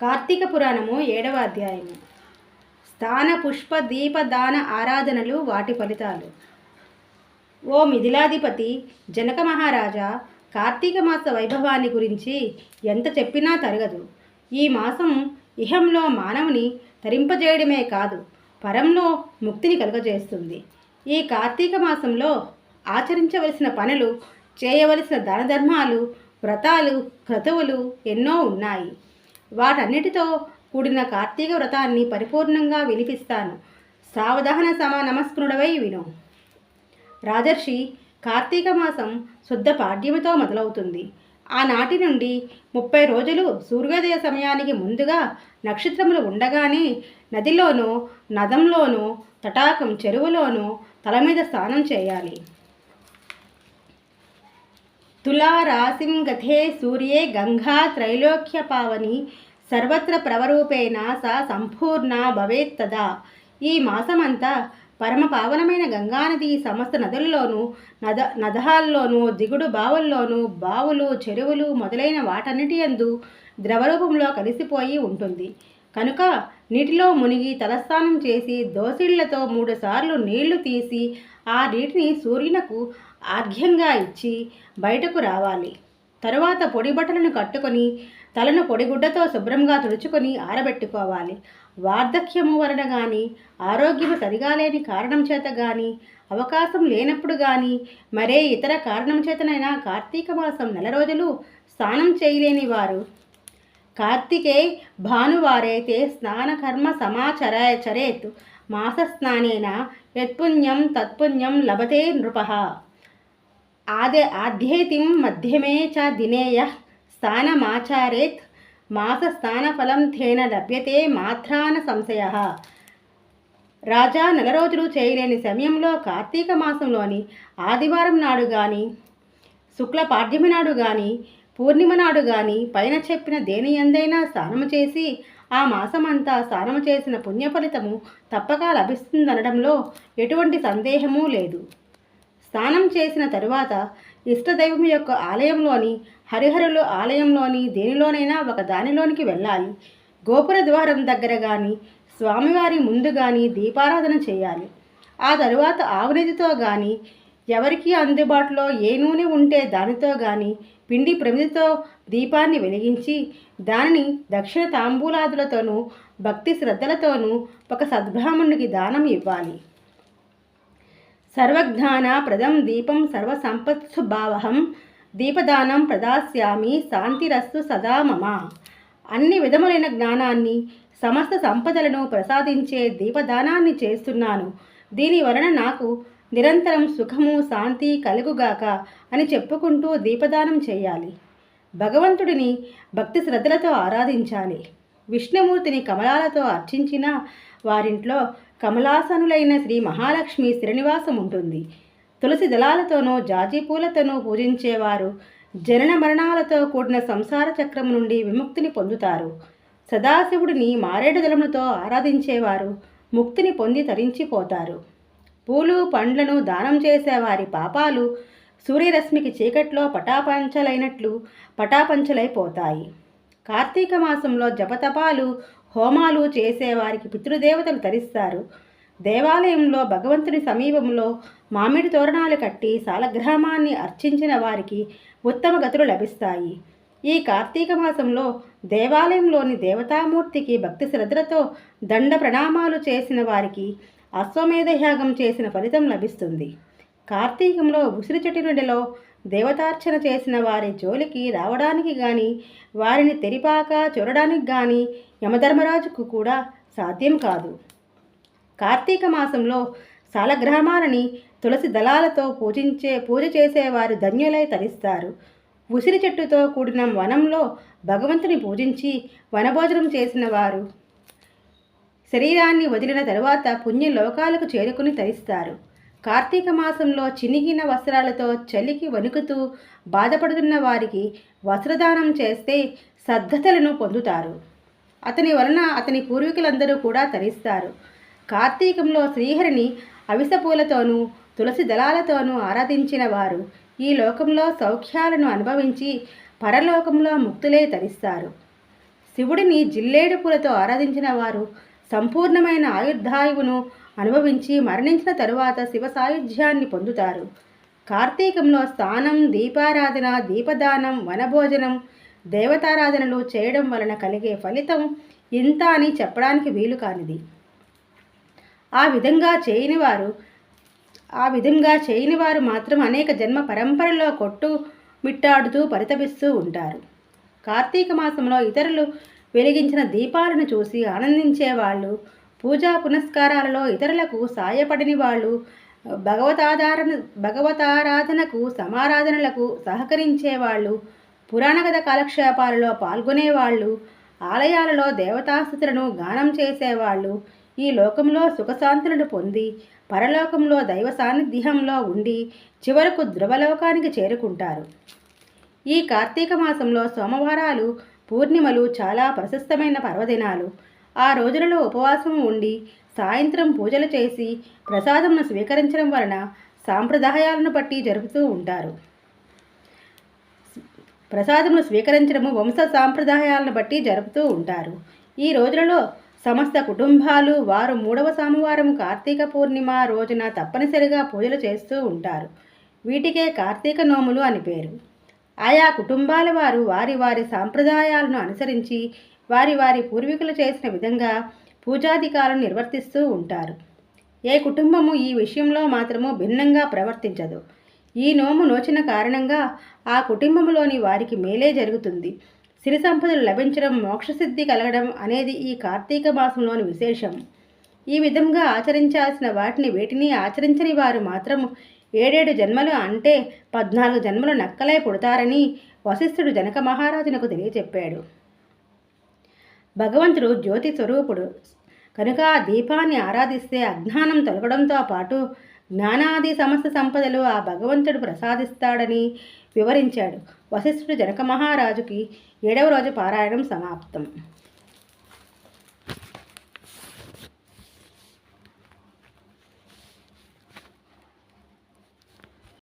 కార్తీక పురాణము ఏడవ అధ్యాయము. స్థాన పుష్ప దీప దాన ఆరాధనలు వాటి ఫలితాలు. ఓ మిథిలాధిపతి జనక మహారాజా కార్తీక మాస వైభవాన్ని గురించి ఎంత చెప్పినా తరగదు. ఈ మాసం ఇహంలో మానవుని తరింపజేయడమే కాదు పరంలో ముక్తిని కలుగజేస్తుంది. ఈ కార్తీక మాసంలో ఆచరించవలసిన పనులు చేయవలసిన దానధర్మాలు వ్రతాలు క్రతువులు ఎన్నో ఉన్నాయి. వాటన్నిటితో కూడిన కార్తీక వ్రతాన్ని పరిపూర్ణంగా వినిపిస్తాను. సావధాన సమ నమస్కృడవై విను. రాజర్షి కార్తీక మాసం శుద్ధ పాడ్యముతో మొదలవుతుంది. ఆనాటి నుండి ముప్పై రోజులు సూర్యోదయ సమయానికి ముందుగా నక్షత్రములు ఉండగానే నదిలోనూ నదంలోనూ తటాకం చెరువులోనూ తల మీద స్నానం చేయాలి. తులారాశిం గథే గతే సూర్యే గంగా త్రైలోక్య పావని సర్వత్ర ప్రవరూపేణ సా సంపూర్ణ భవేత్తదా ఈ మాసమంతా పరమ పావనమైన గంగానది సమస్త నదుల్లోనూ నద నదాల్లోనూ దిగుడు బావుల్లోనూ బావులు చెరువులు మొదలైన వాటన్నిటి యందు ద్రవరూపంలో కలిసిపోయి ఉంటుంది. కనుక నీటిలో మునిగి తలస్నానం చేసి దోసిళ్ళతో మూడుసార్లు నీళ్ళు తీసి ఆ నీటిని సూర్యునకు ఆర్ఘ్యంగా ఇచ్చి బయటకు రావాలి. తరువాత పొడి బట్టలను కట్టుకొని తలను పొడిగుడ్డతో శుభ్రంగా తుడుచుకొని ఆరబెట్టుకోవాలి. వార్ధక్యము వలన కానీ ఆరోగ్యము సరిగా లేని కారణం చేత కానీ అవకాశం లేనప్పుడు కానీ మరే ఇతర కారణం చేతనైనా కార్తీక మాసం నెల రోజులు స్నానం చేయలేని వారు కార్తికే భానువారైతే స్నానకర్మ సమాచరాయ చరేత్ మాసస్నానేన యత్పుణ్యం తత్పుణ్యం లభతే నృప. ఆదే ఆధ్యేతిం మధ్యమే చ దినేయ స్థానమాచారేత్. మాసస్థానఫలం తేన లభ్యతే మాత్రాన సంశయ. రాజా నెల రోజులు చేయలేని సమయంలో కార్తీక మాసంలోని ఆదివారం నాడు కానీ శుక్ల పాడ్యమి నాడు కానీ పూర్ణిమ నాడు కానీ పైన చెప్పిన దేని ఎందైనా స్నానము చేసి ఆ మాసమంతా స్నానము చేసిన పుణ్యఫలితము తప్పక లభిస్తుందనడంలో ఎటువంటి సందేహమూ లేదు. స్నానం చేసిన తరువాత ఇష్టదైవం యొక్క ఆలయంలోని హరిహరుల ఆలయంలోని దేనిలోనైనా ఒక దానిలోనికి వెళ్ళాలి. గోపుర ద్వారం దగ్గర కానీ స్వామివారి ముందు కానీ దీపారాధన చేయాలి. ఆ తరువాత ఆవునిధితో కానీ ఎవరికి అందుబాటులో ఏ నూనె ఉంటే దానితో కానీ పిండి ప్రమిదితో దీపాన్ని వెలిగించి దానిని దక్షిణ తాంబూలాదులతోనూ భక్తి శ్రద్ధలతోనూ ఒక సద్బ్రాహ్మణునికి దానం ఇవ్వాలి. సర్వజ్ఞాన ప్రదం దీపం సర్వసంపత్సుభావహం దీపదానం ప్రదాస్యామి శాంతిరస్సు సదా మమ. అన్ని విధములైన జ్ఞానాన్ని సమస్త సంపదలను ప్రసాదించే దీపదానాన్ని చేస్తున్నాను. దీని వలన నాకు నిరంతరం సుఖము శాంతి కలుగుగాక అని చెప్పుకుంటూ దీపదానం చేయాలి. భగవంతుడిని భక్తి శ్రద్ధలతో ఆరాధించాలి. విష్ణుమూర్తిని కమలాలతో అర్చించిన వారింట్లో కమలాసనులైన శ్రీ మహాలక్ష్మి శ్రీనివాసం ఉంటుంది. తులసి దళాలతోనూ జాజి పూలతోనూ పూజించేవారు జనన మరణాలతో కూడిన సంసార చక్రం నుండి విముక్తిని పొందుతారు. సదాశివుడిని మారేడు దళములతో ఆరాధించేవారు ముక్తిని పొంది తరించిపోతారు. పూలు పండ్లను దానం చేసేవారి పాపాలు సూర్యరశ్మికి చీకట్లో పటాపంచలైనట్లు పటాపంచలైపోతాయి. కార్తీక మాసంలో జపతపాలు హోమాలు చేసేవారికి పితృదేవతలు తరిస్తారు. దేవాలయంలో భగవంతుని సమీపంలో మామిడి తోరణాలు కట్టి సాలగ్రామాన్ని అర్చించిన వారికి ఉత్తమ గతులు లభిస్తాయి. ఈ కార్తీక మాసంలో దేవాలయంలోని దేవతామూర్తికి భక్తి శ్రద్ధలతో దండ ప్రణామాలు చేసిన వారికి అశ్వమేధ యాగం చేసిన ఫలితం లభిస్తుంది. కార్తీకంలో ఉసిరి చెట్టు నుండిలో దేవతార్చన చేసిన వారి జోలికి రావడానికి కానీ వారిని తెరిపాక చూడడానికి కానీ యమధర్మరాజుకు కూడా సాధ్యం కాదు. కార్తీక మాసంలో సాలగ్రామాలని తులసి దళాలతో పూజించే పూజ చేసేవారు ధన్యులై తరిస్తారు. ఉసిరి చెట్టుతో కూడిన వనంలో భగవంతుని పూజించి వనభోజనం చేసిన వారు శరీరాన్ని వదిలిన తరువాత పుణ్యలోకాలకు చేరుకుని తరిస్తారు. కార్తీక మాసంలో చినిగిన వస్త్రాలతో చలికి వణుకుతూ బాధపడుతున్న వారికి వస్త్రదానం చేస్తే సద్ధతలను పొందుతారు. అతని వలన అతని పూర్వీకులందరూ కూడా తరిస్తారు. కార్తీకంలో శ్రీహరిని అవిసపూలతోనూ తులసి దళాలతోనూ ఆరాధించిన వారు ఈ లోకంలో సౌఖ్యాలను అనుభవించి పరలోకంలో ముక్తులే తరిస్తారు. శివుడిని జిల్లేడు పూలతో ఆరాధించిన వారు సంపూర్ణమైన ఆయుర్ధాయువును అనుభవించి మరణించిన తరువాత శివ సాయుధ్యాన్ని పొందుతారు. కార్తీకంలో స్నానం దీపారాధన దీపదానం వనభోజనం దేవతారాధనలు చేయడం వలన కలిగే ఫలితం ఇంత అని చెప్పడానికి వీలు కానిది. ఆ విధంగా చేయని వారు ఆ విధంగా చేయని వారు మాత్రం అనేక జన్మ పరంపరలో కొట్టు మిట్టాడుతూ పరితపిస్తూ ఉంటారు. కార్తీక మాసంలో ఇతరులు వెలిగించిన దీపాలను చూసి ఆనందించేవాళ్ళు. పూజా పునస్కారాలలో ఇతరులకు సాయపడని వాళ్ళు భగవతాధారణ భగవతారాధనకు సమారాధనలకు సహకరించేవాళ్ళు పురాణ కథ కాలక్షేపాలలో పాల్గొనేవాళ్ళు ఆలయాలలో దేవతాస్థుతులను గానం చేసేవాళ్ళు. ఈ లోకంలో సుఖశాంతులను పొంది పరలోకంలో దైవ సాన్నిధ్యంలో ఉండి చివరకు ధ్రువలోకానికి చేరుకుంటారు. ఈ కార్తీక మాసంలో సోమవారాలు పూర్ణిమలు చాలా ప్రశస్తమైన పర్వదినాలు. ఆ రోజులలో ఉపవాసం ఉండి సాయంత్రం పూజలు చేసి ప్రసాదంను స్వీకరించడం వలన సాంప్రదాయాలను బట్టి జరుపుతూ ఉంటారు. ప్రసాదమును స్వీకరించడము వంశ సాంప్రదాయాలను బట్టి జరుపుతూ ఉంటారు. ఈ రోజులలో సమస్త కుటుంబాలు వారు మూడవ సోమవారం కార్తీక పూర్ణిమ రోజున తప్పనిసరిగా పూజలు చేస్తూ ఉంటారు. వీటికే కార్తీక నోములు అని పేరు. ఆయా కుటుంబాల వారు వారి వారి సాంప్రదాయాలను అనుసరించి వారి వారి పూర్వీకులు చేసిన విధంగా పూజాధికాలను నిర్వర్తిస్తూ ఉంటారు. ఏ కుటుంబము ఈ విషయంలో మాత్రము భిన్నంగా ప్రవర్తించదు. ఈ నోము నోచిన కారణంగా ఆ కుటుంబంలోని వారికి మేలే జరుగుతుంది. సిరి సంపదలు లభించడం మోక్షసిద్ధి కలగడం అనేది ఈ కార్తీక మాసంలోని విశేషం. ఈ విధంగా ఆచరించాల్సిన వాటిని వేటిని ఆచరించని వారు మాత్రం ఏడేడు జన్మలు అంటే పద్నాలుగు జన్మలు నక్కలే పుడతారని వశిష్ఠుడు జనక మహారాజునకు తెలియచెప్పాడు. భగవంతుడు జ్యోతి స్వరూపుడు. కనుక ఆ దీపాన్ని ఆరాధిస్తే అజ్ఞానం తొలగడంతో పాటు జ్ఞానాది సమస్త సంపదలు ఆ భగవంతుడు ప్రసాదిస్తాడని వివరించాడు. వశిష్ఠుడు జనక మహారాజుకి ఏడవ రోజు పారాయణం సమాప్తం.